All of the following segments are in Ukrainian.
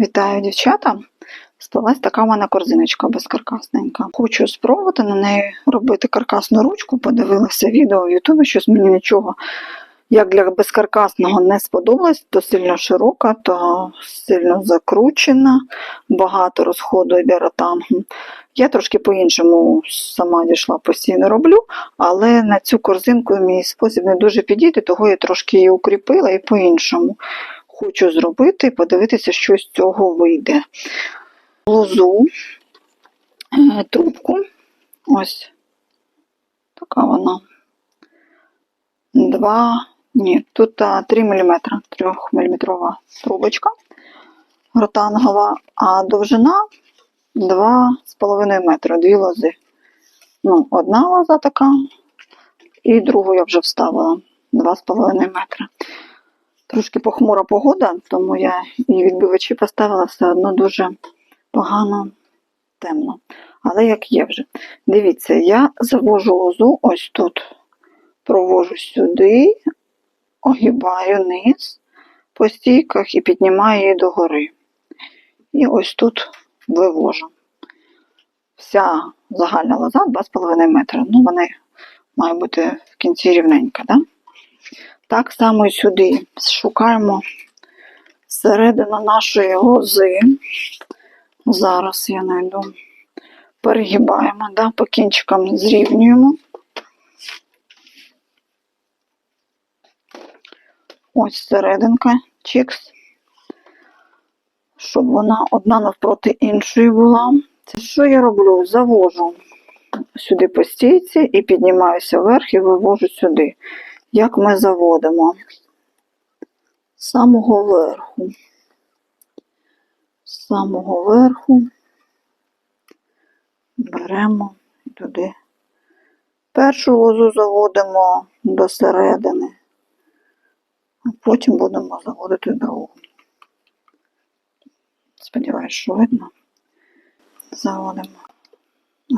Вітаю, дівчата! Сплелась така в мене корзиночка безкаркасненька. Хочу спробувати на неї робити каркасну ручку. Подивилася відео в Ютубі, щось мені нічого як для безкаркасного не сподобалось, то сильно широка, то сильно закручена, багато розходу йде ротангу. Я трошки по-іншому сама дійшла постійно роблю, але на цю корзинку мій спосіб не дуже підійде, того я трошки її укріпила і по-іншому хочу зробити і подивитися, що з цього вийде. Лозу, е, трубку, ось така вона. Два, ні, тут 3 мм, 3 мм трубочка ротангова, а довжина 2,5 метри, дві лози. Ну, одна лоза така, і другу я вже вставила 2,5 метри. Трошки похмура погода, тому я і відбивачі поставила все одно дуже погано темно. Але як є вже. Дивіться, я завожу лозу ось тут, провожу сюди, огибаю низ по стійках і піднімаю її догори. І ось тут вивожу. Вся загальна лоза 2,5 метра. Ну, вона має бути в кінці рівненька, да? Так само і сюди шукаємо середину нашої лози. Зараз я знайду. Перегибаємо, да, по кінчикам зрівнюємо. Ось серединка, чікс. Щоб вона одна навпроти іншої була. Це що я роблю? Завожу сюди по стійці і піднімаюся вверх і вивожу сюди. Як ми заводимо? З самого верху. З самого верху беремо туди. Першу лозу заводимо до середини, а потім будемо заводити другу. Сподіваюсь, що видно. Заводимо.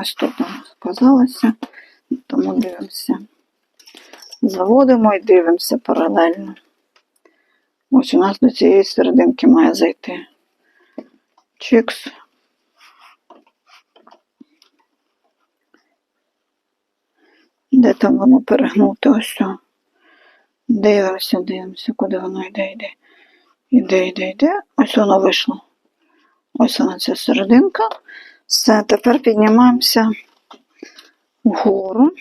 Ось тут нам сказалося, тому дивимося. Заводимо і дивимося паралельно. Ось у нас до цієї серединки має зайти. Чикс. Де там воно перегнуте? Ось. Дивимося, дивимося, куди воно йде, йде. Іде, йде, йде. Ось воно вийшло. Ось вона ця серединка. Все, тепер піднімаємося вгору.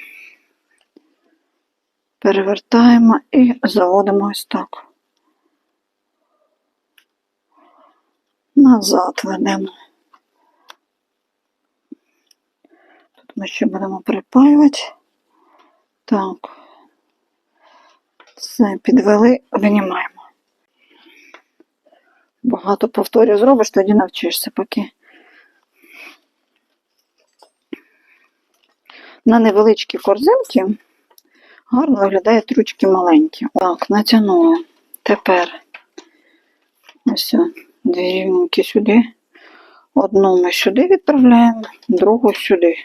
Перевертаємо і заводимо ось так. Назад ведемо. Тут ми ще будемо припаювати. Так. Все, підвели, винімаємо. Багато повторів зробиш, тоді навчишся поки. На невеличкі корзинки гарно виглядають ручки маленькі. Так, натягнула. Тепер ось дві рівненькі сюди. Одну ми сюди відправляємо, другу сюди.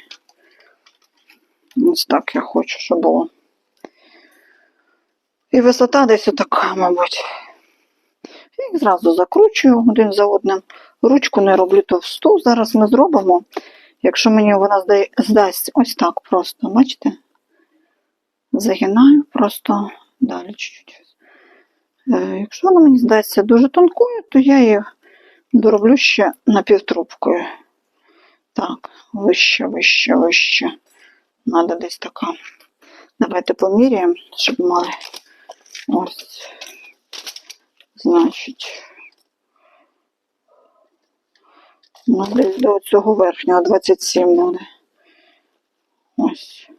Ось так я хочу, щоб було. І висота десь отака, мабуть. І зразу закручую один за одним. Ручку не роблю товсту. Зараз ми зробимо. Якщо мені вона здасть ось так просто, бачите? Загинаю просто далі чуть-чуть. Е, Якщо вона мені здасться дуже тонкою, то я її дороблю ще напівтрубкою. Так, вище, вище, вище. Надо десь така. Давайте поміряємо, щоб мали ось. Значить. Ну, десь до цього верхнього 27 буде. Ось.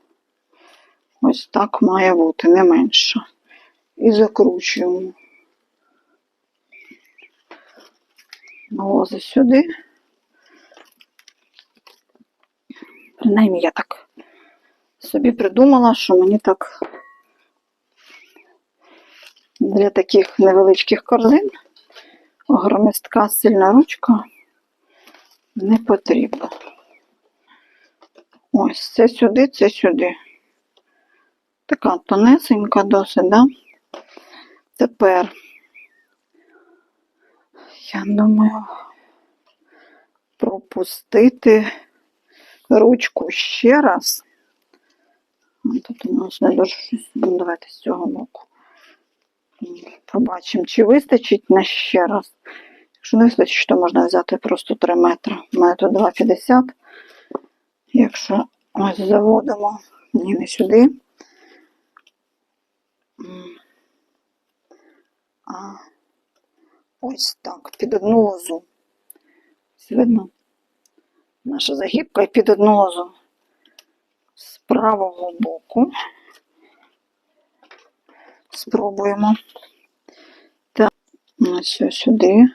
Ось так має бути, не менше. І закручуємо. Лози сюди. Принаймні я так собі придумала, що мені так для таких невеличких корзин громістка сильна ручка не потрібна. Ось це сюди, це сюди. Така тонесенька досить, да? Тепер Я думаю, пропустити ручку ще раз. Тут у нас не дуже щось. Ну, давайте з цього боку. Побачимо, чи вистачить на ще раз. Якщо не вистачить, то можна взяти просто 3 метри. У мене тут 2,50. Якщо ось заводимо, ні, не сюди. А ось так, під одну лозу. Видно? Наша загибка під одну лозу. З правого боку. Спробуємо. Так, ось ось сюди.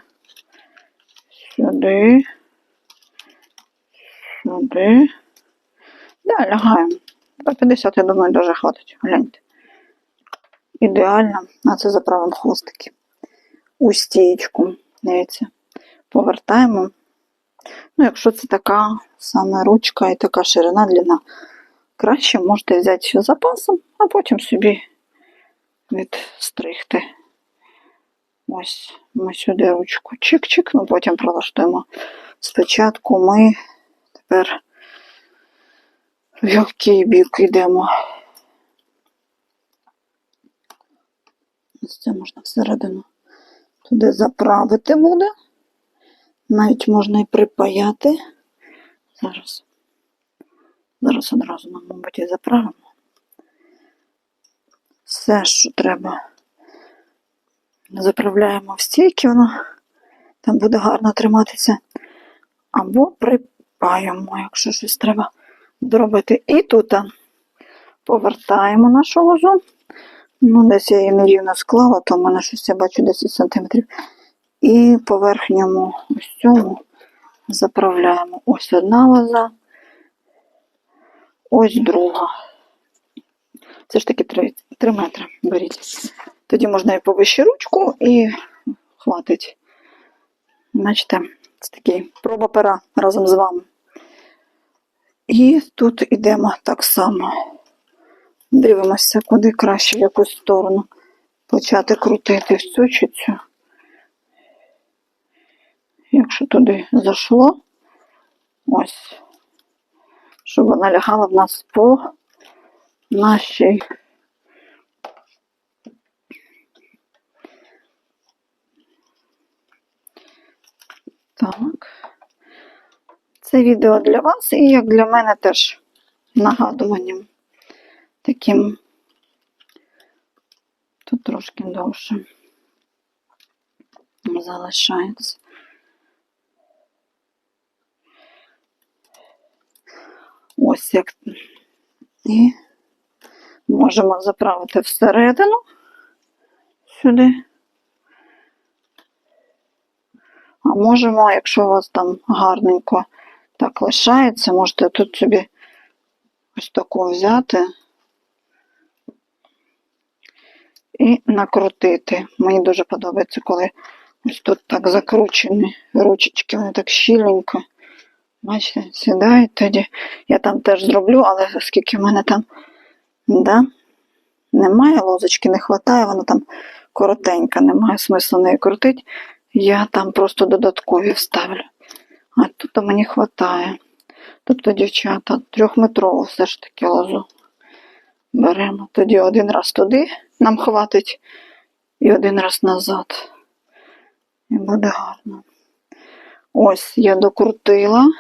Сюди. Сюди. Да, лягаємо. 250, я думаю, дуже хватить. Гляньте. Ідеально. А це заправимо хвостики. У стієчку. Дивіться. Повертаємо. Ну, якщо це така саме ручка і така ширина длина, краще можете взяти ще запасом, а потім собі відстригти. Ось ми сюди ручку чик-чик, ну потім прилаштуємо. Спочатку ми тепер в який бік йдемо. Ось це можна всередину. Туди заправити буде. Навіть можна і припаяти. Зараз. Зараз одразу нам, мабуть, і заправимо. Все, що треба. Заправляємо в стійки, воно там буде гарно триматися. Або припаємо, якщо щось треба доробити. І тут повертаємо нашу лозу. Ну, десь я її нерівно склала, то в мене щось я бачу 10 см. І по верхньому ось цьому заправляємо. Ось одна лоза, ось друга. Це ж таки 3, 3 метри беріть. Тоді можна і повище ручку, і хватить. Бачите, це такий проба пера разом з вами. І тут йдемо так само. Дивимося, куди краще в якусь сторону почати крутити в цю чи цю. Якщо туди зайшло, ось, щоб вона лягала в нас по нашій Так. Це відео для вас і як для мене теж нагадуванням таким. Тут трошки довше. Залишається. Ось як. І можемо заправити всередину. Сюди. А можемо, якщо у вас там гарненько так лишається, можете тут собі ось таку взяти і накрутити. Мені дуже подобається, коли ось тут так закручені ручечки, вони так щільненько. Бачите, сідають тоді. Я там теж зроблю, але оскільки в мене там да, немає лозочки, не вистачає, вона там коротенька, немає смислу неї крутити. Я там просто додаткові вставлю. А тут мені вистачає. Тобто, дівчата, трьохметрову все ж таки лозу беремо. Тоді один раз туди нам хватить і один раз назад. І буде гарно. Ось я докрутила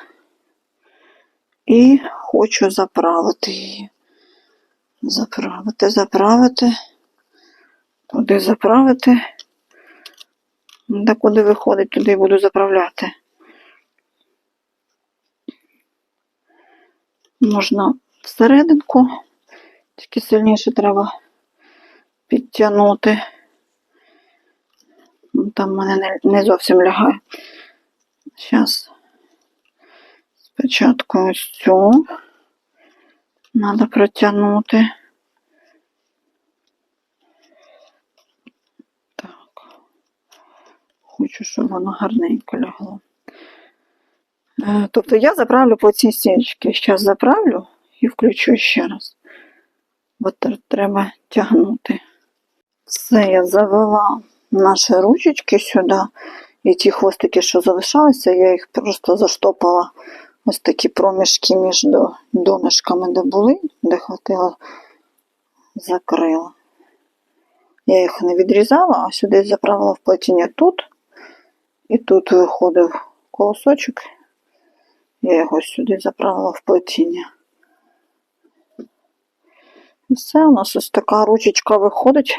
і хочу заправити її. Заправити, заправити. Туди заправити. Де куди виходить, туди буду заправляти. Можна всерединку, тільки сильніше треба підтягнути. Ну, Там в мене не, зовсім лягає. Зараз спочатку ось цю треба протягнути. Так. Хочу, щоб воно гарненько лягло. Е, Тобто я заправлю по цій стіночці. Зараз заправлю і включу ще раз. Бо тр- треба тягнути. Все, я завела наші ручечки сюди. І ті хвостики, що залишалися, я їх просто заштопала ось такі проміжки між до- донышками, де були, де хватило, закрила. Я їх не відрізала, а сюди заправила в плетіння тут. І тут виходив колосочок. Я його сюди заправила в плетіння. І все, у нас ось така ручечка виходить.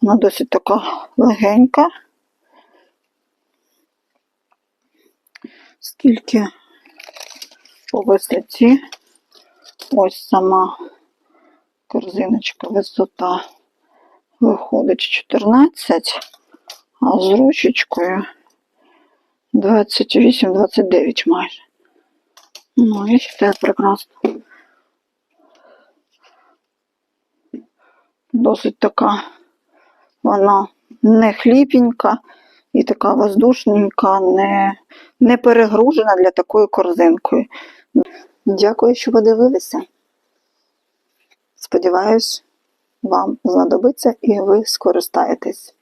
Вона досить така легенька. Скільки по висоті. Ось сама корзиночка висота виходить 14, а з ручечкою 28-29 майже. Ну, я вважаю прекрасно. Досить така вона не хліпенька і така воздушненька, не, не перегружена для такої корзинкою. Дякую, що ви дивилися. Сподіваюсь, вам знадобиться і ви скористаєтесь.